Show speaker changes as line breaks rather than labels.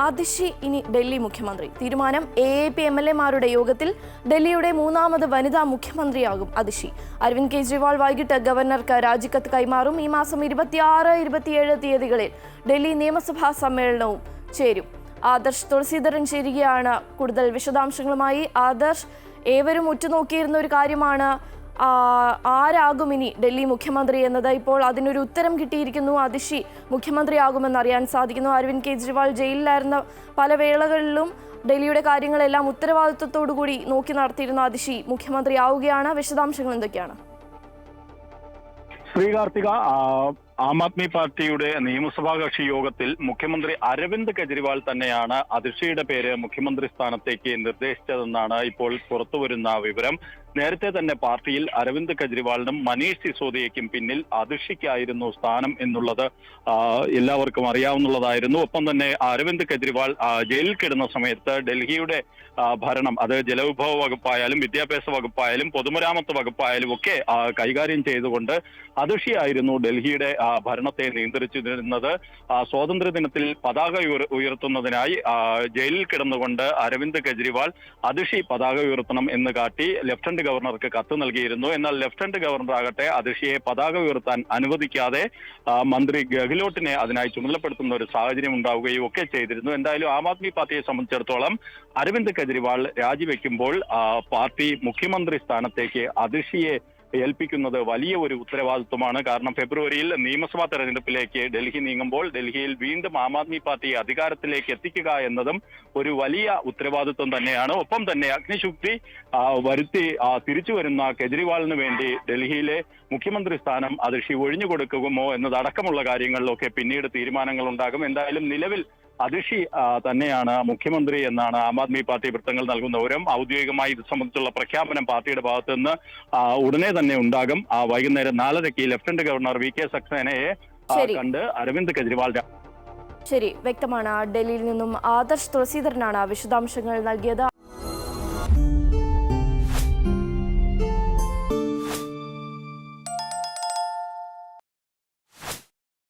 അതിഷി ഇനി ഡൽഹി മുഖ്യമന്ത്രി. തീരുമാനം A A P M L എമാരുടെ യോഗത്തിൽ ഡൽഹിയുടെ മൂന്നാമത് വനിതാ മുഖ്യമന്ത്രിയാകും അതിശി. അരവിന്ദ് കെജ്രിവാൾ വൈകിട്ട് ഗവർണർക്ക് രാജിക്കത്ത് കൈമാറും. ഈ മാസം ഇരുപത്തിയാറ് ഇരുപത്തിയേഴ് തീയതികളിൽ ഡൽഹി നിയമസഭാ സമ്മേളനവും ചേരും. ആദർശ് തുളസീധരൻ ചേരുകയാണ്. കൂടുതൽ വിശദാംശങ്ങളുമായി ആദർശ്. ഏവരും ഉറ്റുനോക്കിയിരുന്ന ഒരു കാര്യമാണ് ആരാകും ഇനി ഡൽഹി മുഖ്യമന്ത്രി എന്നത്? ഇപ്പോൾ അതിനൊരു ഉത്തരം കിട്ടിയിരിക്കുന്നു. അതിഷി മുഖ്യമന്ത്രിയാകുമെന്ന് അറിയാൻ സാധിക്കുന്നു. അരവിന്ദ് കെജ്രിവാൾ ജയിലിലായിരുന്ന പല വേളകളിലും ഡൽഹിയുടെ കാര്യങ്ങളെല്ലാം ഉത്തരവാദിത്വത്തോടു കൂടി നോക്കി നടത്തിയിരുന്ന അതിഷി മുഖ്യമന്ത്രിയാവുകയാണ്. വിശദാംശങ്ങൾ എന്തൊക്കെയാണ്?
ശ്രീ കാർത്തിക ആ, ആം ആദ്മി പാർട്ടിയുടെ നിയമസഭാ കക്ഷി യോഗത്തിൽ മുഖ്യമന്ത്രി അരവിന്ദ് കെജ്രിവാൾ തന്നെയാണ് അതിർഷിയുടെ പേര് മുഖ്യമന്ത്രി സ്ഥാനത്തേക്ക് നിർദ്ദേശിച്ചതെന്നാണ് ഇപ്പോൾ പുറത്തുവരുന്ന വിവരം. നേരത്തെ തന്നെ പാർട്ടിയിൽ അരവിന്ദ് കെജ്രിവാളിനും മനീഷ് സിസോദിയയ്ക്കും പിന്നിൽ അതിർഷിക്കായിരുന്നു സ്ഥാനം എന്നുള്ളത് എല്ലാവർക്കും അറിയാവുന്നതായിരുന്നു. ഒപ്പം തന്നെ അരവിന്ദ് കെജ്രിവാൾ ജയിലിൽ കിടന്ന സമയത്ത് ഡൽഹിയുടെ ഭരണം അത് ജലവിഭവ വകുപ്പായാലും വിദ്യാഭ്യാസ വകുപ്പായാലും പൊതുമരാമത്ത് വകുപ്പായാലും ഒക്കെ കൈകാര്യം ചെയ്തുകൊണ്ട് അതിഷിയായിരുന്നു ഡൽഹിയുടെ ഭരണത്തെ നിയന്ത്രിച്ചിരുന്നത്. സ്വാതന്ത്ര്യ ദിനത്തിൽ പതാക ഉയർ- ഉയർത്തുന്നതിനായി ജയിലിൽ കിടന്നുകൊണ്ട് അരവിന്ദ് കെജ്രിവാൾ അതിഷി പതാക ഉയർത്തണം എന്ന് കാട്ടി ലഫ്റ്റനന്റ് ഗവർണർക്ക് കത്ത് നൽകിയിരുന്നു. എന്നാൽ ലഫ്റ്റനന്റ് ഗവർണർ ആകട്ടെ അതിഷിയെ പതാക ഉയർത്താൻ അനുവദിക്കാതെ മന്ത്രി ഗെഹ്ലോട്ടിനെ അതിനായി ചുമതലപ്പെടുത്തുന്ന ഒരു സാഹചര്യം ഉണ്ടാവുകയും ഒക്കെ ചെയ്തിരുന്നു. എന്തായാലും ആം ആദ്മി പാർട്ടിയെ സംബന്ധിച്ചിടത്തോളം അരവിന്ദ് കെജ്രിവാൾ രാജിവെക്കുമ്പോൾ പാർട്ടി മുഖ്യമന്ത്രി സ്ഥാനത്തേക്ക് അതിഷിയെ ഏൽപ്പിക്കുന്നത് വലിയ ഒരു ഉത്തരവാദിത്വമാണ്. കാരണം ഫെബ്രുവരിയിൽ നിയമസഭാ തെരഞ്ഞെടുപ്പിലേക്ക് ഡൽഹി നീങ്ങുമ്പോൾ ഡൽഹിയിൽ വീണ്ടും ആം ആദ്മി പാർട്ടിയെ അധികാരത്തിലേക്ക് എത്തിക്കുക എന്നതും ഒരു വലിയ ഉത്തരവാദിത്വം തന്നെയാണ്. ഒപ്പം തന്നെ അഗ്നിശുക്തി വരുത്തി തിരിച്ചു വരുന്ന കെജ്രിവാളിന് വേണ്ടി ഡൽഹിയിലെ മുഖ്യമന്ത്രി സ്ഥാനം അതിർഷി ഒഴിഞ്ഞു കൊടുക്കുമോ എന്നതടക്കമുള്ള കാര്യങ്ങളിലൊക്കെ പിന്നീട് തീരുമാനങ്ങൾ ഉണ്ടാകും എന്തായാലും നിലവിൽ അതിഷി തന്നെയാണ് മുഖ്യമന്ത്രി എന്നാണ് ആം ആദ്മി പാർട്ടി വൃത്തങ്ങൾ നൽകുന്ന വിവരം ഔദ്യോഗികമായി ഇത് സംബന്ധിച്ചുള്ള പ്രഖ്യാപനം പാർട്ടിയുടെ ഭാഗത്തു നിന്ന് ഉടനെ തന്നെ ഉണ്ടാകും. ആ, വൈകുന്നേരം നാലരയ്ക്ക് ലഫ്റ്റനന്റ് ഗവർണർ വി കെ സക്സേനയെ. കണ്ട് അരവിന്ദ് കെജ്രിവാൾ
ശരി വ്യക്തമാണ്. ഡൽഹിയിൽ നിന്നും ആദർശ് തുളസീധരനാണ് വിശദാംശങ്ങൾ നൽകിയത്.